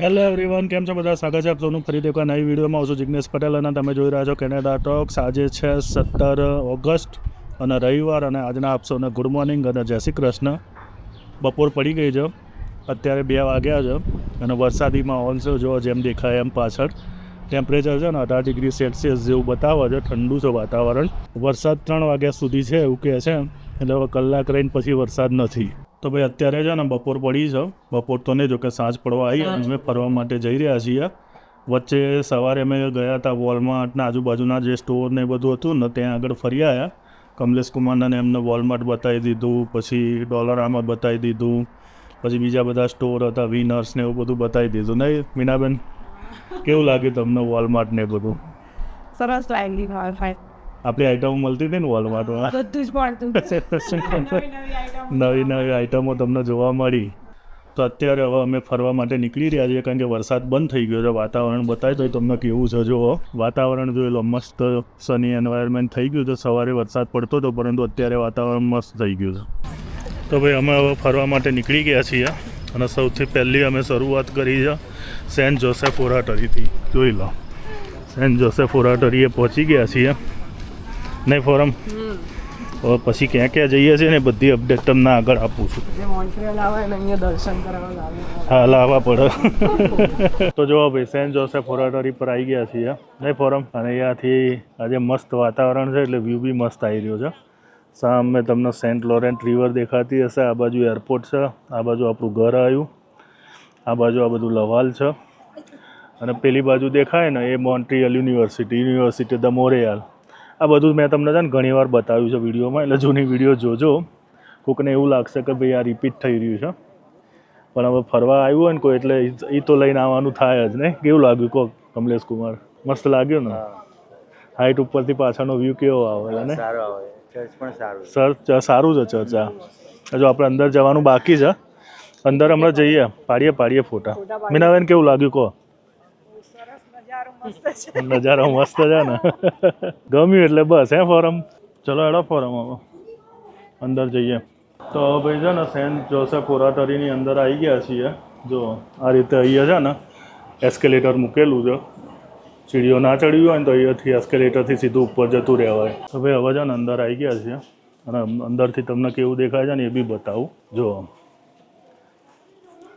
Hello everyone કેમ છો બધા? સ્વાગત છે આપ સૌનું ફરીથી એકવાર નવી વિડીયોમાં. આવશું જિગ્નેશ પટેલ અને તમે જોઈ રહ્યા છો કેનેડા ટોક્સ આજે છે સત્તર ઓગસ્ટ અને રવિવાર અને આજના આપ ગુડ મોર્નિંગ અને જય શ્રી કૃષ્ણ. બપોર પડી ગઈ છે. અત્યારે બે વાગ્યા છે અને વરસાદી માહોલ છે જો જેમ દેખાય એમ પાછળ. ટેમ્પરેચર છે ને અઢાર ડિગ્રી સેલ્સિયસ જેવું બતાવે છે, ઠંડુ છે વાતાવરણ. વરસાદ ત્રણ વાગ્યા સુધી છે એવું કહે છે એટલે હવે કલાક રહીને પછી વરસાદ નથી. તો ભાઈ અત્યારે છે ને બપોર પડી છે. બપોર તો નહીં જો કે સાંજ પડવા આવી અને અમે ફરવા માટે જઈ રહ્યા છીએ. વચ્ચે સવારે અમે ગયા હતા વોલમાર્ટના આજુબાજુના જે સ્ટોર ને બધું હતું ને ત્યાં આગળ ફરી આવ્યા કમલેશ કુમારને એમને વોલમાર્ટ બતાવી દીધું પછી ડોલરામાં બતાવી દીધું પછી બીજા બધા સ્ટોર હતા વિનર્સ ને એવું બધું બતાવી દીધું. નહીં મીનાબેન કેવું લાગ્યું તમને વોલમાર્ટ ને બધું? સરસ લાગી હા ફાઇન આપણી આઈટમો મળતી હતી ને વોલમાર્ટમાં બધું જ મળતું નવી નવી આઈટમો તમને જોવા મળી. તો અત્યારે હવે અમે ફરવા માટે નીકળી રહ્યા છીએ કારણ કે વરસાદ બંધ થઈ ગયો છે. વાતાવરણ બતાવી તો તમને કેવું છે? જુઓ. વાતાવરણ જોઈ લો મસ્ત સની એન્વાયરમેન્ટ થઈ ગયું છે. સવારે વરસાદ પડતો હતો પરંતુ અત્યારે વાતાવરણ મસ્ત થઈ ગયું છે. તો ભાઈ અમે હવે ફરવા માટે નીકળી ગયા છીએ અને સૌથી પહેલી અમે શરૂઆત કરી છે સેન્ટ જોસેફ ઓરાટરીથી. જોઈ લો. સેન્ટ જોસેફ ઓરાટરીએ પહોંચી ગયા છીએ. નહીં ફોરમ પછી ક્યાં ક્યાં જઈએ છીએ ને બધી અપડેટ તમને આગળ આપું છું. હા લાવવા પડે. તો જો ભાઈ સેન્ટ જોસેફ ઓરાટરી પર આવી ગયા છીએ. નહીં ફોરમ અને અહીંયાથી આજે મસ્ત વાતાવરણ છે એટલે વ્યૂ બી મસ્ત આવી રહ્યો છે. સામે તમને સેન્ટ લોરેન્ટ રિવર દેખાતી હશે. આ બાજુ એરપોર્ટ છે. આ બાજુ આપણું ઘર આવ્યું. આ બાજુ આ બધું લવાલ છે. અને પેલી બાજુ દેખાય ને એ Montreal university university the Montreal આ બધું મેં તમને છે ને ઘણીવાર બતાવ્યું છે વિડીયોમાં. એટલે જૂની વીડિયો જોજો. કોકને એવું લાગશે કે ભાઈ આ રિપીટ થઈ રહ્યું છે. પણ હવે ફરવા આવ્યું હોય ને કોઈ એટલે એ તો લઈને આવવાનું થાય જ ને. કેવું લાગ્યું કહો કમલેશ કુમાર? મસ્ત લાગ્યું ને? હાઈટ ઉપરથી પાછળનો વ્યૂ કેવો આવે ને? સારો આવે. સારું સર ચ- સારું છે ચર્ચા હજુ આપણે અંદર જવાનું બાકી છે. અંદર હમણાં જઈએ. પાડીએ પાડીએ ફોટા. મીનાબેન કેવું લાગ્યું કહો નજારો મસ્ત છે ને. ગમ્યું એટલે બસ હે ફોરમ? ચલો એડો ફોરમ હવે. અંદર જઈએ. તો ભાઈ છે ને સેન્ટ જોસેફ ઓરાટરીની અંદર આવી ગયા છીએ. જો આ રીતે અહીંયા છે ને એસ્કેલેટર મૂકેલું છે. સીડીઓ ના ચડ્યું હોય ને તો અહીંયાથી એસ્કેલેટરથી સીધું ઉપર જતું રહેવાય. તો ભાઈ હવે છે ને અંદર આવી ગયા છીએ. અને અંદરથી તમને કેવું દેખાય છે ને એ બી બતાવું. જો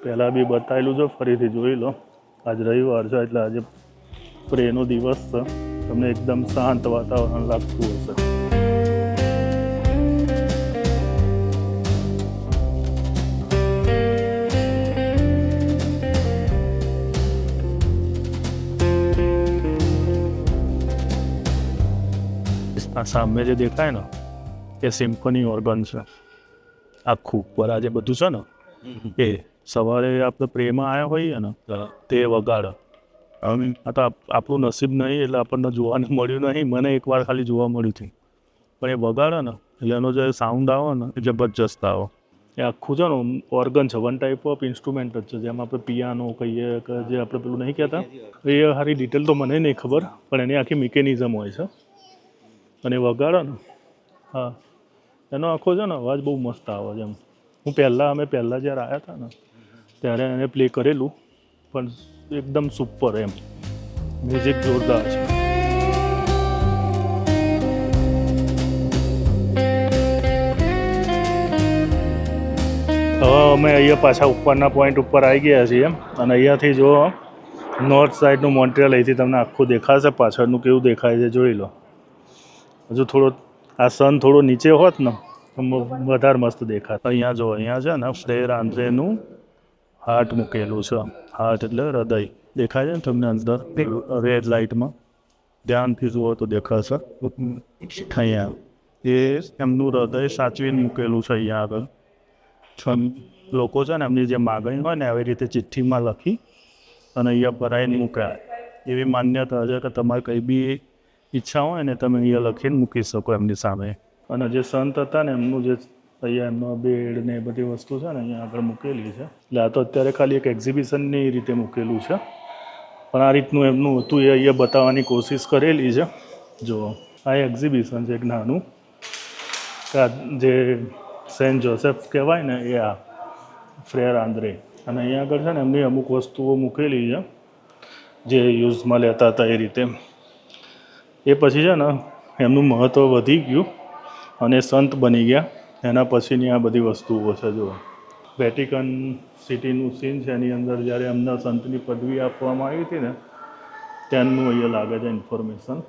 પહેલાં બી બતાવેલું છે ફરીથી જોઈ લો. આજ રવિવાર છે એટલે આજે પ્રેનો દિવસ છે તમને એકદમ શાંત વાતાવરણ લાગતું હશે આ સામે જે દેખાય ને એ સિમ્ફની ઓર્ગન છે આખું પર આ જે બધું છે ને એ સવારે આપણે પ્રેમમાં આવ્યા હોઈએ ને તે વગાડે આ તો આપ- આપણું નસીબ નહીં એટલે આપણને જોવાને મળ્યું નહીં. મને એકવાર ખાલી જોવા મળ્યું હતું. પણ એ વગાડે ને એટલે એનો જે સાઉન્ડ આવે ને એ જબરજસ્ત આવે. એ આખું છે ને ઓર્ગન છે વન ટાઈપ ઓફ ઇન્સ્ટ્રુમેન્ટ જ છે. જેમ આપણે પિયાનો કહીએ કે જે આપણે પેલું નહીં કહેતા. એ સારી ડિટેલ તો મને નહીં ખબર પણ એની આખી મિકેનિઝમ હોય છે. અને એ વગાડે ને હા. એનો આખો છે ને અવાજ બહુ મસ્ત આવે છે એમ. હું પહેલાં અમે પહેલાં જ્યારે આવ્યા હતા ને ત્યારે એને પ્લે કરેલું. પણ એકદમ સુપર એમ. મ્યુઝિક જોરદાર છે. હવે અમે અહીંયા પાછા ઉપરના પોઈન્ટ ઉપર આવી ગયા છીએ અને અહીંયાથી જો નોર્થ સાઈડનું મોન્ટ્રિયલ અહીંથી તમને આખું દેખાશે. પાછળનું કેવું દેખાય છે જોઈ લો. હજુ થોડો, આ સન થોડો નીચે હોત ને વધારે મસ્ત દેખાત. અહીંયા જો, અહીંયા છે ને ફ્રેર આંધ્રેનું હાર્ટ મૂકેલું છે. હાર્ટ એટલે હૃદય. દેખાય છે ને તમને અંદર? રેડ લાઇટમાં ધ્યાનથી જુઓ તો દેખાશે. અહીંયા એ એમનું હૃદય સાચવીને મૂકેલું છે અહીંયા આગળ. છ લોકો છે ને એમની જે માગણી હોય ને આવી રીતે ચિઠ્ઠીમાં લખી અને અહીંયા ભરાઈને મૂક્યા. એવી માન્યતા છે કે તમારે કંઈ બી ઈચ્છા હોય ને તમે અહીંયા લખીને મૂકી શકો એમની સામે. અને જે સંત હતા ને એમનું જે અહીંયા એમનો બેડ ને એ બધી વસ્તુ છે ને અહીંયા આગળ મૂકેલી છે. એટલે આ તો અત્યારે ખાલી એક એક્ઝિબિશનની રીતે મૂકેલું છે. પણ આ રીતનું એમનું હતું એ અહીંયા બતાવવાની કોશિશ કરેલી છે. જો, આ એક્ઝિબિશન છે એક નાનું. કે જે સેન્ટ જોસેફ કહેવાય ને એ આ ફ્રેર આંદ્રે. અને અહીંયા આગળ છે ને એમની અમુક વસ્તુઓ મૂકેલી છે. જે યુઝમાં લેતા હતા એ રીતે. એ પછી છે ને એમનું મહત્ત્વ વધી ગયું અને સંત બની ગયા. એના પછીની આ બધી વસ્તુઓ છે જો વેટિકન સિટીનું સીન છે, એની અંદર જ્યારે એમના સંતની પદવી આપવામાં આવી હતી ને, ત્યાંનું અહીંયા લાગે છે ઇન્ફોર્મેશન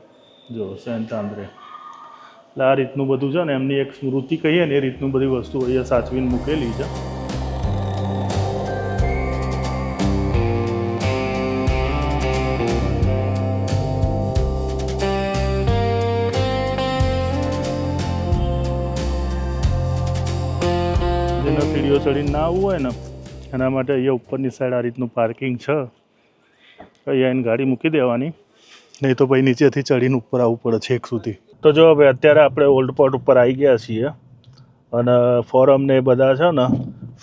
જો સેન્ટ આંદ્રે એટલે આ રીતનું બધું છે ને, એમની એક સ્મૃતિ કહીએ ને, એ રીતનું બધી વસ્તુ અહીંયા સાચવીને મૂકેલી છે. સીડીઓ ચડીને ના આવવું હોય ને, એના માટે અહીંયા ઉપરની સાઈડ આ રીતનું પાર્કિંગ છે. અહીંયા એને ગાડી મૂકી દેવાની. નહીં તો પછી નીચેથી ચડીને ઉપર આવવું પડે છેક સુધી. તો જો હવે અત્યારે આપણે ઓલ્ડ પોર્ટ ઉપર આવી ગયા છીએ અને ફોરમ ને એ બધા છે ને,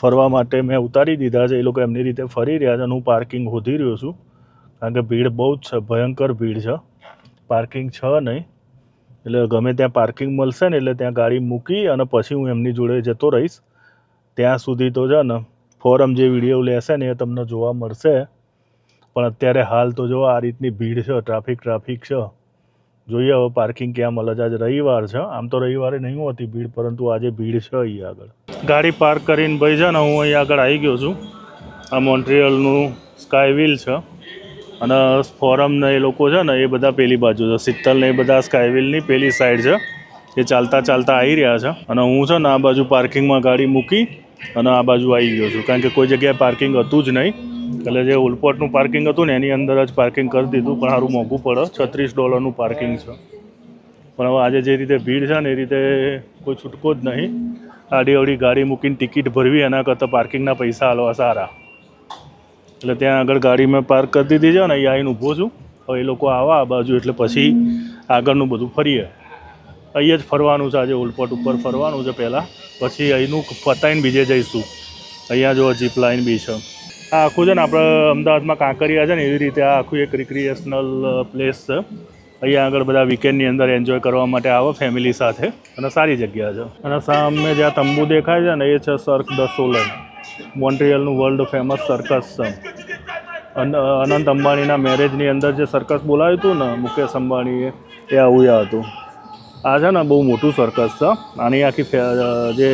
ફરવા માટે મેં ઉતારી દીધા છે. એ લોકો એમની રીતે ફરી રહ્યા છે અને હું પાર્કિંગ શોધી રહ્યો છું. કારણ કે ભીડ બહુ જ છે, ભયંકર ભીડ છે. પાર્કિંગ છે નહીં. એટલે ગમે ત્યાં પાર્કિંગ મળશે ને, એટલે ત્યાં ગાડી મૂકી અને પછી હું એમની જોડે જતો રહીશ. ત્યાં સુધી તો છે ને ફોરમ જે વીડિયો લેશે ને એ તમને જોવા મળશે. પણ અત્યારે હાલ તો જો આ રીતની ભીડ છે ટ્રાફિક ટ્રાફિક છે. જોઈએ હવે પાર્કિંગ ક્યાં મળે છે. આજે રવિવાર છે, આમ તો રવિવારે નહીં હોતી ભીડ, પરંતુ આજે ભીડ છે અહીંયા આગળ. ગાડી પાર્ક કરીને ભાઈ છે ને, હું અહીં આગળ આવી ગયો છું. આ મોન્ટ્રિયલનું સ્કાય છે. અને ફોરમ ને એ લોકો છે ને, એ બધા પેલી બાજુ છે. શીતલ ને એ બધા સ્કાય પેલી સાઈડ છે. એ ચાલતા ચાલતા આવી રહ્યા છે. અને હું છે ને, આ બાજુ પાર્કિંગમાં ગાડી મૂકી અને આ બાજુ આવી ગયો છું. કારણ કે કોઈ જગ્યાએ પાર્કિંગ હતું જ નહીં. એટલે જે ઉલપોટનું પાર્કિંગ હતું ને, એની અંદર જ પાર્કિંગ કરી દીધું. પણ સારું મોંઘું પડે. છત્રીસ ડોલરનું પાર્કિંગ છે. પણ હવે આજે જે રીતે ભીડ છે ને, એ રીતે કોઈ છૂટકો જ નહીં. આડી અવડી ગાડી મૂકીને ટિકિટ ભરવી, એના કરતાં પાર્કિંગના પૈસા હાલવા સારા. એટલે ત્યાં આગળ ગાડી મેં પાર્ક કરી દીધી છે ને અહીં આવીને ઊભો છું. હવે એ લોકો આવા આ બાજુ, એટલે પછી આગળનું બધું ફરીએ. અહીંયા જ ફરવાનું છે આજે ઉલપટ ઉપર ફરવાનું છે પહેલાં. પછી અહીંનું પતાવીને બીજે જઈશું. અહીંયા જો જીપ લાઈન બી છે. આ આખું છે ને આપણે અમદાવાદમાં કાંકરિયા છે ને એવી રીતે આ આખું એક રિક્રિએશનલ પ્લેસ છે. અહીંયા આગળ બધા વીકેન્ડની અંદર એન્જોય કરવા માટે આવો ફેમિલી સાથે. અને સારી જગ્યા છે. અને સામે જ્યાં તંબુ દેખાય છે ને એ છે સર્ક દ સોલન મોન્ટ્રિયલનું વર્લ્ડ ફેમસ સર્કસ છે. અન- અનંત અંબાણીના મેરેજની અંદર જે સર્કસ બોલાવ્યું હતું ને મુકેશ અંબાણીએ, એ આવું હતું. આ છે ને બહુ મોટું સર્કસ છે. આની આખી જે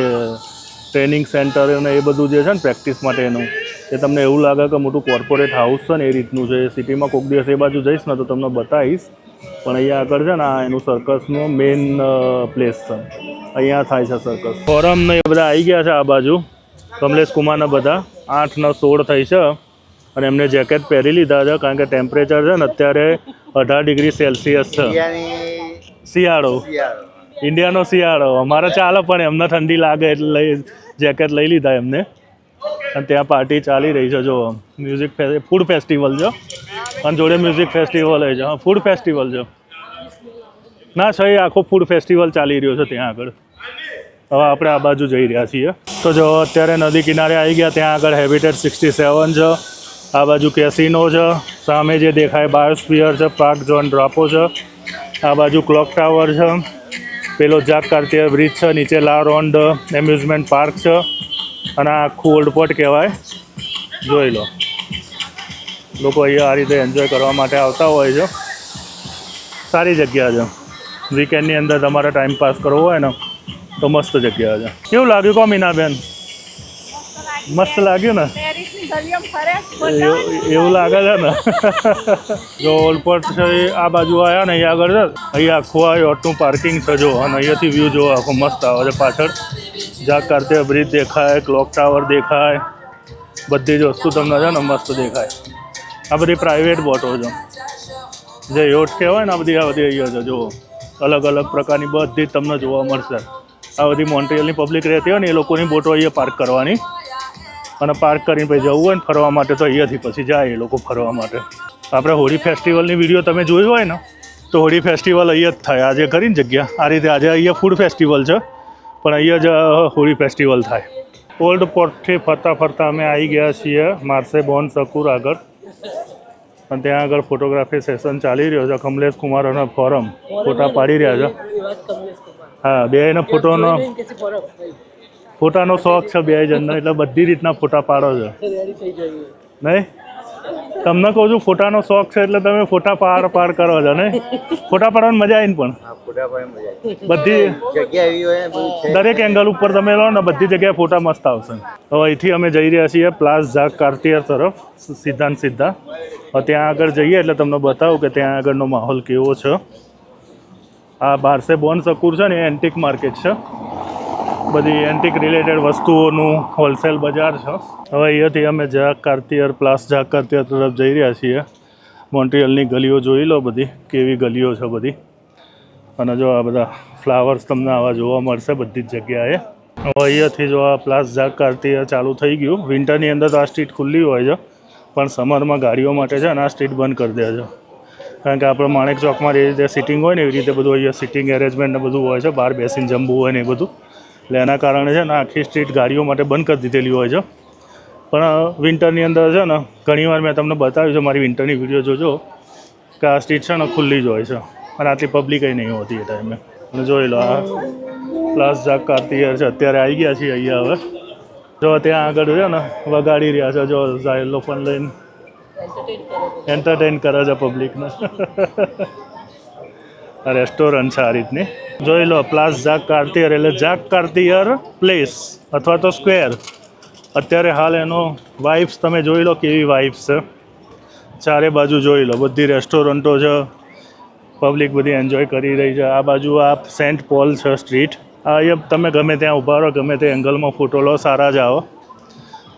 ટ્રેનિંગ સેન્ટર અને એ બધું જે છે ને પ્રેક્ટિસ માટેનું, એ તમને એવું લાગે કે મોટું કોર્પોરેટ હાઉસ છે ને એ રીતનું છે. સિટીમાં કોઈક દિવસ એ બાજુ જઈશ ને તો તમને બતાવીશ. પણ અહીંયા આગળ છે ને આ એનું સર્કસનું મેઇન પ્લેસ છે. અહીંયા થાય છે સર્કસ ફોરમ એ બધા આવી ગયા છે આ બાજુ. કમલેશ કુમારના બધા. આઠ સોળ થઈ છે. અને એમને જેકેટ પહેરી લીધા છે કારણ કે ટેમ્પરેચર છે ને અત્યારે અઢાર ડિગ્રી સેલ્સિયસ છે. શિયાળો. ઇન્ડિયાનો શિયાળો. અમારે ચાલે પણ એમને ઠંડી લાગે એટલે લઈ જેકેટ લઈ લીધા એમને. અને ત્યાં પાર્ટી ચાલી રહી છે જો મ્યુઝિક ફૂડ ફેસ્ટિવલ છે અને જોડે મ્યુઝિક ફેસ્ટિવલ હોય છે. હા ફૂડ ફેસ્ટિવલ છે ના છે એ આખો ફૂડ ફેસ્ટિવલ ચાલી રહ્યો છે ત્યાં આગળ. હવે આપણે આ બાજુ જઈ રહ્યા છીએ. તો જો અત્યારે નદી કિનારે આવી ગયા ત્યાં આગળ હેબિટેટ સિક્સટી સેવન છે. આ બાજુ કેસિનો છે. સામે જે દેખાય બાયોસ્પિયર છે પાર્ક જોન ડ્રોપો છે. આ બાજુ ક્લોક ટાવર છે. પેલો જાક કાર્તિય બ્રિજ છે, નીચે લા રોન્ડ એમ્યુઝમેન્ટ પાર્ક છે. અને આ આખું ઓલ્ડ પોર્ટ કહેવાય. જોઈ લો. લોકો અહીંયા આ રીતે એન્જોય કરવા માટે આવતા હોય છે. સારી જગ્યા છે. વીકેન્ડની અંદર તમારે ટાઈમ પાસ કરવો હોય ને, તો મસ્ત જગ્યા છે. કેવું લાગ્યું કો મીનાબેન મસ્ત લાગ્યું ને? એવું એવું લાગે છે ને. જો ઓલપોર્ટ છે આ બાજુ આવ્યા ને અહીંયા આગળ છે. અહીંયા આખું આ ઓટનું પાર્કિંગ છે જો. અને અહીંયાથી વ્યૂ જો આખો મસ્ત આવે છે પાછળ. જ્યાં કાર્તિક બ્રિજ દેખાય ક્લોક ટાવર દેખાય. બધી જ વસ્તુ તમને છે ને મસ્ત દેખાય. આ બધી પ્રાઇવેટ બોટો છે. જે યોટ કહેવાય ને આ બધી આ બધી અહીંયા છે જુઓ. અલગ અલગ પ્રકારની બધી જ તમને જોવા મળશે. આ બધી મોન્ટ્રિયલની પબ્લિક રહેતી હોય ને એ લોકોની બોટો અહીંયા પાર્ક કરવાની. અને પાર્ક કરીને પછી જવું હોય ને ફરવા માટે તો અહીંયાથી પછી જાય એ લોકો ફરવા માટે. આપણે હોળી ફેસ્ટિવલની વીડિયો તમે જોઈ હોય ને તો હોળી ફેસ્ટિવલ અહીંયા જ થાય. આજે કરીને જગ્યા. આ રીતે આજે અહીંયા ફૂડ ફેસ્ટિવલ છે પણ અહીંયા જ હોળી ફેસ્ટિવલ થાય. ઓલ્ડ પોર્ટથી ફરતા ફરતા અમે આવી ગયા છીએ માર્સે બોન સકુર આગળ. અને ત્યાં આગળ ફોટોગ્રાફી સેશન ચાલી રહ્યો છે. કમલેશ કુમાર અને ફોરમ ફોટા પાડી રહ્યા છે. હા બે એના ફોટોનો ફોટાનો શોખ છે બે જણનો એટલે બધી રીતના ફોટા પાડો છો. નહીં? તમને કહું છું ફોટાનો શોખ છે એટલે તમે ફોટા પાડ પાડ કરો છો ને ફોટા પાડવાની મજા આવીને પણ. બધી દરેક એંગલ ઉપર તમે લો ને બધી જગ્યાએ ફોટા મસ્ત આવશે. હવે અહીંથી અમે જઈ રહ્યા છીએ પ્લાસ ઝાક કાર્તિયર તરફ સીધા ને સીધા. હવે ત્યાં આગળ જઈએ એટલે તમને બતાવું કે ત્યાં આગળનો માહોલ કેવો છે. આ બારસે બોન સકુર છે ને એ એન્ટિક માર્કેટ છે. બધી એન્ટિક રિલેટેડ વસ્તુઓનું હોલસેલ બજાર છે. હવે અહીંયાથી અમે જાક કાર્તિયર પ્લાસ જાક કાર્તિયર તરફ જઈ રહ્યા છીએ. મોન્ટ્રિયલની ગલીઓ જોઈ લો બધી, કેવી ગલીઓ છે બધી. અને જો આ બધા ફ્લાવર્સ તમને આવા જોવા મળશે બધી જ જગ્યાએ. હવે અહીંયાથી જો આ પ્લાસ જાક કાર્તિયર ચાલુ થઈ ગયું. વિન્ટરની અંદર તો આ સ્ટ્રીટ ખુલ્લી હોય છે, પણ સમરમાં ગાડીઓ માટે છે અને આ સ્ટ્રીટ બંધ કરી દે છે. કારણ કે આપણે માણેક ચોકમાં જે રીતે સિટિંગ હોય ને એવી રીતે બધું અહીંયા સિટિંગ એરેન્જમેન્ટ ને બધું હોય છે, બહાર બેસીને જમવું હોય ને એ બધું. એટલે એના કારણે છે ને આખી સ્ટ્રીટ ગાડીઓ માટે બંધ કરી દીધેલી હોય છે. પણ વિન્ટરની અંદર છે ને ઘણીવાર મેં તમને બતાવ્યું છે મારી વિન્ટરની વીડિયો જોજો. કે આ સ્ટ્રીટ છે ને ખુલ્લી જ હોય છે. અને આટલી પબ્લિક નહીં હોતી એ ટાઈમે અને જોઈ લો આ પ્લસ જાક કાર્તિયર છે અત્યારે આવી ગયા છીએ અહીંયા હવે. જો ત્યાં આગળ છે ને વગાડી રહ્યા છે જો ઝાયલો પણ લઈને. એન્ટરટેન કરે. છે પબ્લિકને રેસ્ટોરન્ટ છે આ રીતની. જોઈ લો પ્લાસ જાક કાર્તિયર એટલે જાક કાર્તિયર પ્લેસ અથવા તો સ્ક્વેર અત્યારે હાલ એનો વાઇબ્સ તમે જોઈ લો કેવી વાઇબ્સ છે. ચારે બાજુ જોઈ લો, બધી રેસ્ટોરન્ટો છે. પબ્લિક બધી એન્જોય કરી રહી છે. આ બાજુ આ સેન્ટ પોલ છે સ્ટ્રીટ આ અહીંયા તમે ગમે ત્યાં ઊભા રહો, ગમે તે એંગલમાં ફોટો લો, સારા જ આવો.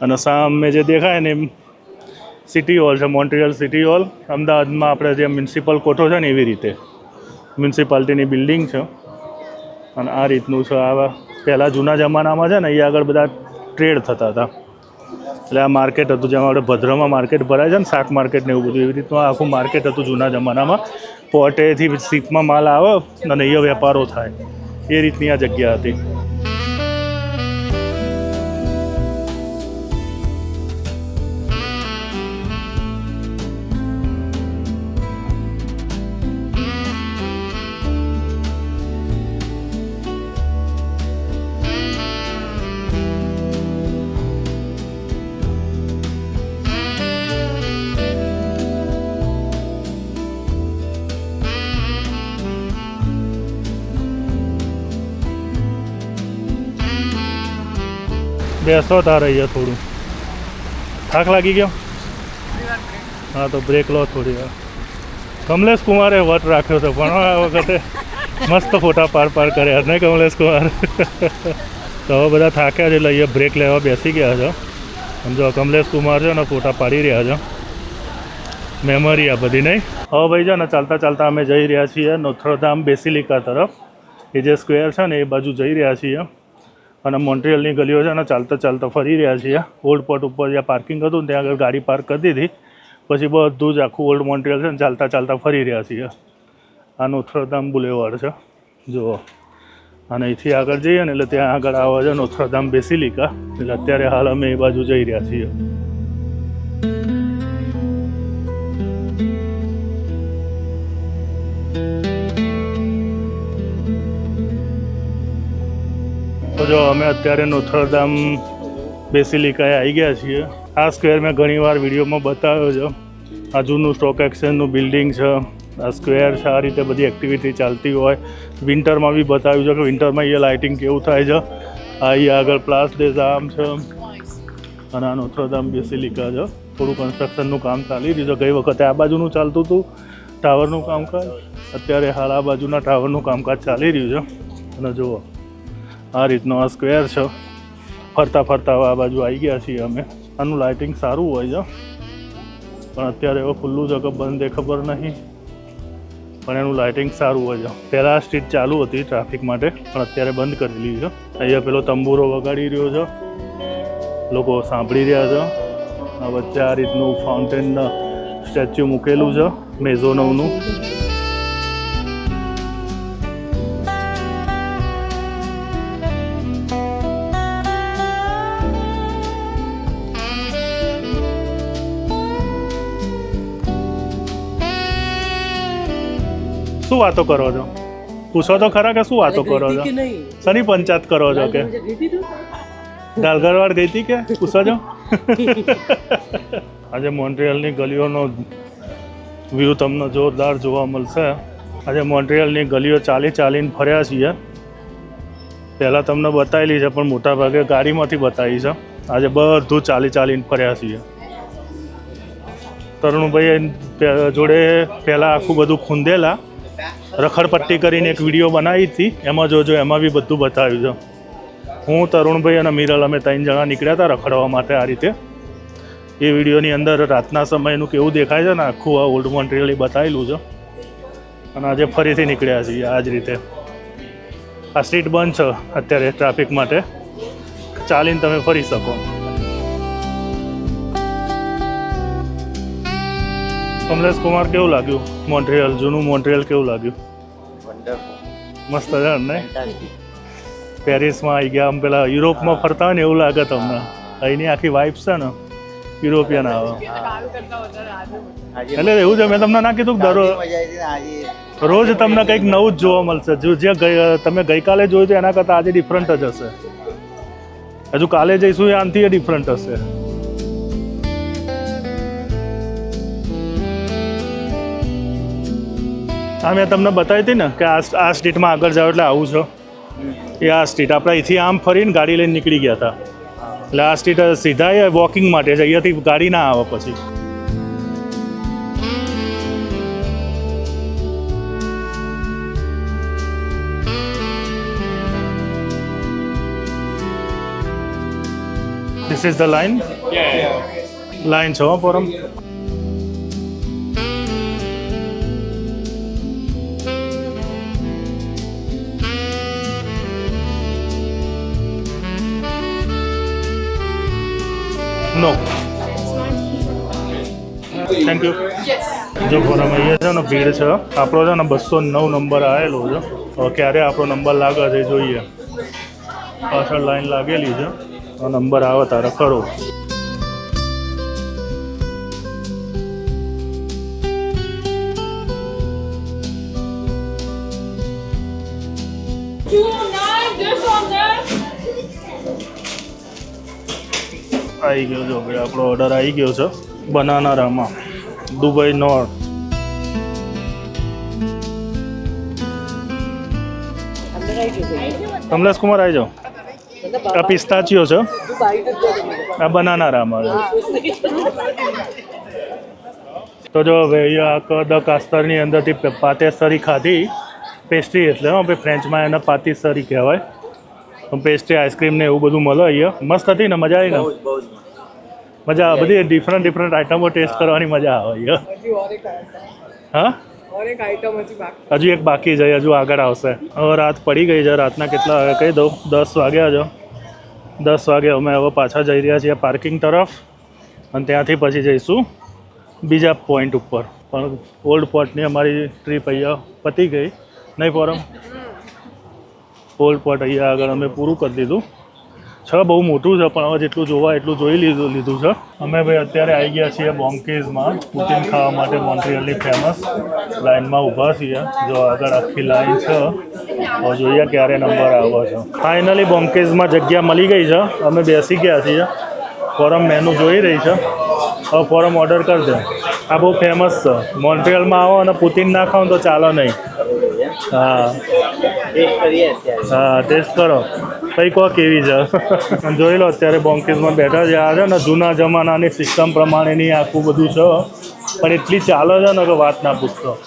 અને સામે જે દેખાય ને એમ સિટી હોલ છે મોન્ટ્રિયલ સિટી હોલ અમદાવાદમાં આપણે જે મ્યુનિસિપલ કોઠો છે ને એવી રીતે. મ્યુનિસિપાલિટીની બિલ્ડિંગ છે. અને આ રીતનું છે. આવા પહેલાં જૂના જમાનામાં છે ને અહીંયા આગળ બધા ટ્રેડ થતા હતા. એટલે આ માર્કેટ હતું, જેમાં આપણે ભદ્રમાં માર્કેટ ભરાય છે ને, શાક માર્કેટ ને એવું બધું, એવી રીતનું આખું માર્કેટ હતું જૂના જમાનામાં. પોટેથી શીપમાં માલ આવે અને અહીંયા વેપારો થાય. એ રીતની આ જગ્યા હતી. બેસો તારે અહીંયા થોડું. થાક લાગી ગયો? હા, તો બ્રેક લો થોડી વાર. કમલેશ કુમારે વટ રાખ્યો છે, પણ આ વખતે મસ્ત ફોટા પાર પાર કર્યા નહીં કમલેશ કુમાર? તો હવે બધા થાક્યા છે, એટલે અહીંયા બ્રેક લેવા બેસી ગયા છે. સમજો, કમલેશ કુમાર છે ને, ફોટા પાડી રહ્યા છે. મેમરી આ બધી, નહીં? હવે ભાઈ છે ને, ચાલતા ચાલતા અમે જઈ રહ્યા છીએ નોથરધામ બેસિલિકા તરફ. એ જે સ્ક્વેર છે ને, એ બાજુ જઈ રહ્યા છીએ. અને મોન્ટ્રિયલની ગલીઓ છે ને ચાલતા ચાલતા ફરી રહ્યા છીએ. ઓલ્ડ પોર્ટ ઉપર જ્યાં પાર્કિંગ હતું ને ત્યાં આગળ ગાડી પાર્ક કરી દીધી. પછી બધું જ આખું ઓલ્ડ મોન્ટ્રિયલ છે ને ચાલતા ચાલતા ફરી રહ્યા છીએ. આ નોથરધામ બુલેવાડ છે. જુઓ. અને અહીંથી આગળ જઈએ ને એટલે ત્યાં આગળ આવે છે નોથરધામ બેસિલિકા એટલે અત્યારે હાલ અમે એ બાજુ જઈ રહ્યા છીએ. જો અમે અત્યારે નોથરધામ બેસિલિકાએ આવી ગયા છીએ. આ સ્ક્વેર મેં ઘણીવાર વિડીયોમાં બતાવ્યો છે. આ જૂનું સ્ટોક એક્સચેન્જનું બિલ્ડિંગ છે. આ સ્ક્વેર છે, આ રીતે બધી એક્ટિવિટી ચાલતી હોય. વિન્ટરમાં બી બતાવ્યું છે કે વિન્ટરમાં અહીંયા લાઇટિંગ કેવું થાય છે. આ અહીંયા આગળ પ્લાસ ડેઝામ છે. અને આ નોથરધામ બેસિલિકા છે. થોડું કન્સ્ટ્રક્શનનું કામ ચાલી રહ્યું છે. ગઈ વખતે આ બાજુનું ચાલતું હતું. ટાવરનું કામકાજ. અત્યારે હાલ આ બાજુના ટાવરનું કામકાજ ચાલી રહ્યું છે. અને જુઓ. આ રીતનો આ સ્ક્વેર છે. ફરતા ફરતા આ બાજુ આવી ગયા છીએ અમે. આનું લાઇટિંગ સારું હોય છે. પણ અત્યારે હવે ખુલ્લું છે કે બંધ એ ખબર નહીં. પણ એનું લાઇટિંગ સારું હોય છે. પહેલાં સ્ટ્રીટ ચાલુ હતી ટ્રાફિક માટે, પણ અત્યારે બંધ કરી કરેલી છે. અહીંયા પેલો તંબુરો વગાડી રહ્યો છે. લોકો સાંભળી રહ્યા છે. આ વચ્ચે આ રીતનું ફાઉન્ટેન સ્ટેચ્યુ મૂકેલું છે મેઝોનવનું શું વાતો કરો છો? પૂછો તો ખરા કે શું વાતો કરો છો? શની પંચાયત કરો છો કે? ડાલગરવાડ ગઈ હતી કે? પૂછો છો? આજે મોન્ટ્રિયલની ગલીઓનો વ્યૂ તમને જોરદાર જોવા મળશે. આજે મોન્ટ્રિયલની ગલીઓ ચાલી ચાલીને ફર્યા છીએ. પહેલાં તમને બતાવેલી છે પણ મોટાભાગે ગાડીમાંથી બતાવી છે. આજે બધું ચાલી ચાલીને ફર્યા છીએ. તરુણભાઈ જોડે પહેલાં આખું બધું ખૂંદેલા. રખડપટ્ટી કરીને એક વીડિયો બનાવી હતી. એમાં જોજો, એમાં બી બધું બતાવ્યું છે. હું, તરુણભાઈ અને મિરલ અમે ત્રણ જણા નીકળ્યા હતા રખડવા માટે આ રીતે. એ વિડીયોની અંદર રાતના સમયનું કેવું દેખાય છે ને, આખું આ ઓલ્ડ મોન્ટ્રિયલ બતાવેલું છે. અને આજે ફરીથી નીકળ્યા છીએ આ જ રીતે. આ સ્ટ્રીટ બંધ છે અત્યારે ટ્રાફિક માટે. ચાલીને તમે ફરી શકો. કમલેશ કુમાર કેવું લાગ્યું? મોન્ટ્રિયલ જૂનું મોન્ટ્રિયલ કેવું લાગ્યું? મસ્ત છે ને? પેરિસમાં આવી ગયા આમ પેલા યુરોપમાં ફરતા હોય ને એવું લાગે તમને? અહીંની આખી વાઇફ છે ને? યુરોપિયન આવે. એટલે એવું છે મેં તમને ના કીધું દરરોજ હતી રોજ તમને કંઈક નવું જ જોવા મળશે. જો જે તમે ગઈકાલે જોયું તો એના કરતાં આજે ડિફરન્ટ જ હશે. હજુ કાલે જઈશું એ આનથી ડિફરન્ટ હશે. આ મેં તમને બતાવી હતી ને કે આ આ સ્ટ્રીટમાં આગળ જાઓ એટલે આવું છો. એ આ સ્ટ્રીટ આપણે અહીંથી આમ ફરીને ગાડી લઈને નીકળી ગયા હતા. એટલે આ સ્ટ્રીટ સીધા એ વોકિંગ માટે છે. અહીંયાથી ગાડી ના આવે પછી. This is the line? Yeah. Line છો પરમ? નો થેન્ક યુ જો ફોરમ અહીંયા છે ને ભીડ છે આપણો છે ને બસો નવ નંબર આવેલો છે. ક્યારે આપણો નંબર લાગે છે જોઈએ. પાછળ લાઈન લાગેલી છે. નંબર આવે તારે ખરો. આવી ગયો જો ભાઈ, આપણો ઓર્ડર આવી ગયો છે banana rama Dubai north Kamlesh Kumar, આવી જાઓ. આ પિસ્તાચીઓ છે. આ બનાના રામા તો જો હવે આ કદ કાસ્તરની અંદરથી પાતેસરી ખાધી પેસ્ટ્રી એટલે ભાઈ ફ્રેન્ચમાં એને પાતીસરી કહેવાય. પેસ્ટ્રી આઈસ્ક્રીમ ને એવું બધું મળે અહીંયા. મસ્ત હતી ને મજા આવી ને? મજા બધી ડિફરન્ટ ડિફરન્ટ આઈટમો ટેસ્ટ કરવાની મજા આવે અહીંયા. હા? હજુ એક બાકી છે હજુ આગળ આવશે. હવે રાત પડી ગઈ છે રાતના કેટલા વાગે? કહી દઉં દસ વાગ્યા છો દસ વાગે અમે હવે પાછા જઈ રહ્યા છીએ પાર્કિંગ તરફ. અને ત્યાંથી પછી જઈશું બીજા પોઈન્ટ ઉપર. પણ ઓલ્ડ પોર્ટની અમારી ટ્રીપ અહીંયા પતી ગઈ. નહીં પરમ? ઓલ્ડ પોર્ટ અહીંયા આગળ અમે પૂરું કરી દીધું. છ, બહુ મોટું છે, પણ હવે જેટલું જોવા એટલું જોઈ લીધું લીધું છે. અમે ભાઈ અત્યારે આવી ગયા છીએ બોમ્કેઝમાં પુતિન ખાવા માટે મોન્ટ્રિયલની ફેમસ લાઇનમાં ઊભા છીએ. જો આગળ આખી લાઈન છે. હવે જોઈએ ક્યારે નંબર આવે છે. ફાઇનલી બોમ્કેઝમાં જગ્યા મળી ગઈ છે. અમે બેસી ગયા છીએ. ફોરમ મેનુ જોઈ રહી છે. હવે ફોરમ ઓર્ડર કરજો આ બહુ ફેમસ છે. મોન્ટ્રિયલમાં આવો અને પુતિન ના ખાઓ તો ચાલો નહીં. હા. હા ટેસ્ટ કરો. કઈ કહો કેવી છે. જોઈ લો અત્યારે બોમ્કેસમાં બેઠા છે. આ છે ને જૂના જમાનાની સિસ્ટમ પ્રમાણેની આખું બધું છે. પણ એટલી ચાલે છે ને કે વાત ના પૂછશો.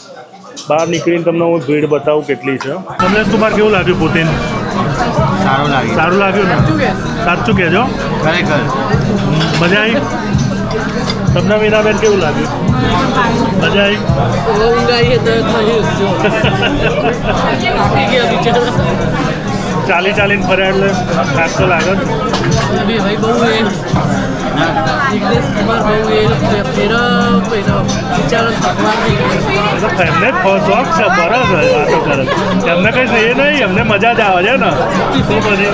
બહાર નીકળીને તમને હું ભીડ બતાવું કેટલી છે. તમને કુમાર કેવું લાગ્યું પુતિન? સારું લાગ્યું. સારું લાગ્યું ને? સાચું કહેજો. ખરેખર. મજા આવી? તમને મીનાબેન કેવું લાગ્યું? મજા આવી? ઊંઘ આવી થયું ગયા બિચારા ચાલી ચાલીને ફર્યા એટલે થાક લાગે ભાઈ બહુ એ ફેરા એમને શોખ છે બરાબર વાતો કરે એમને કઈ એ નહીં એમને મજા જ આવે છે ને. શું પછી